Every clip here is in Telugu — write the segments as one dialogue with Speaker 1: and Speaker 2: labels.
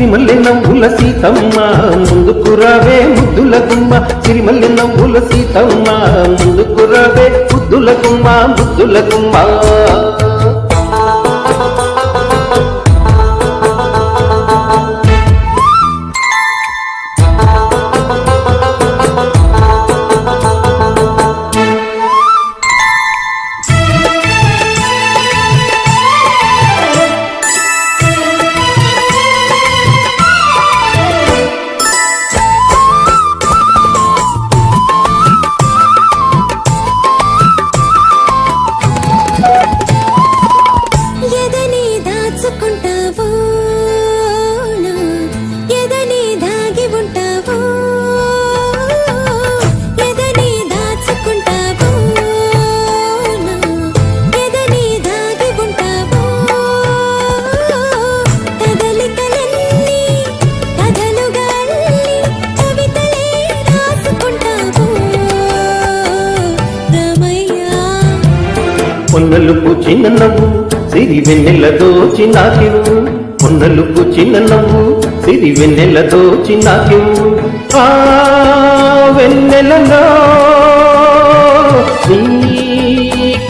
Speaker 1: నవ్వుల సీతమ్మ ముందుకు రావే ముద్దుల గుమ్మ. సిరిమల్లి నవ్వుల సీతమ్మ ముందుకు రావే ముద్దుల గుమ్మ ముద్దుల గుమ్మ. పొన్నలు పూచిన నవ్వు సిరి వెన్నెలతో చిన్నాకివు పొన్నలు పూచిన నవ్వు సిరి వెన్నెలతో చిన్నాకివు ఆ వెన్నెలలో నీ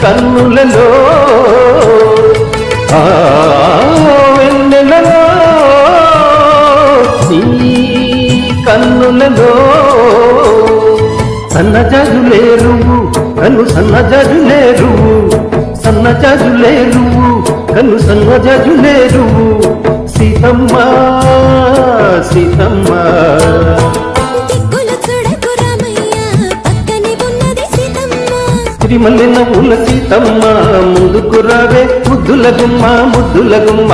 Speaker 1: కన్నులలో ఆ వెన్నెలలో నీ కన్నులలో సన్నజాజులేరు కను సన్నజాజులేరు సన్నజాజులేరు కను సన్నజాజులేరు సీతమ్మ సీతమ్మ.
Speaker 2: సీతమ్మ.
Speaker 1: తిరిమల్లి నవ్వుల సీతమ్మ ముందుకు రావే ముద్దుల గుమ్మ ముద్దుల గుమ్మ.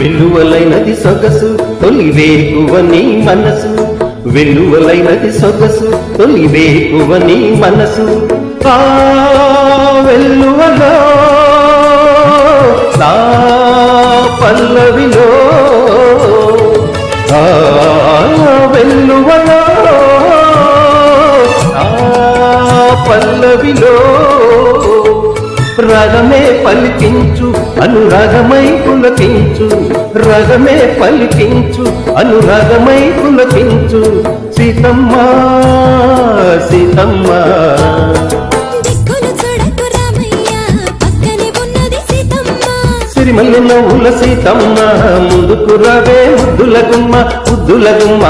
Speaker 1: వెలువలైనది సొగసు తొలి వేకువని మనసు. వెలువలైనది సొగసు తొలి వేకువని మనసు. ఆ వెల్లువలో నా పల్లవిలో ఆ వెల్లువలో నా పల్లవిలో. రగమే పలికించు అనురాగమై పులకించు. రగమే పలికించు అనురాగమై పులకించు. సీతమ్మ సీతమ్మ.
Speaker 2: పక్కనే ఉన్నది
Speaker 1: సీతమ్మ ముందుకు రావే ముద్దుల గుమ్మ ముద్దుల గుమ్మ.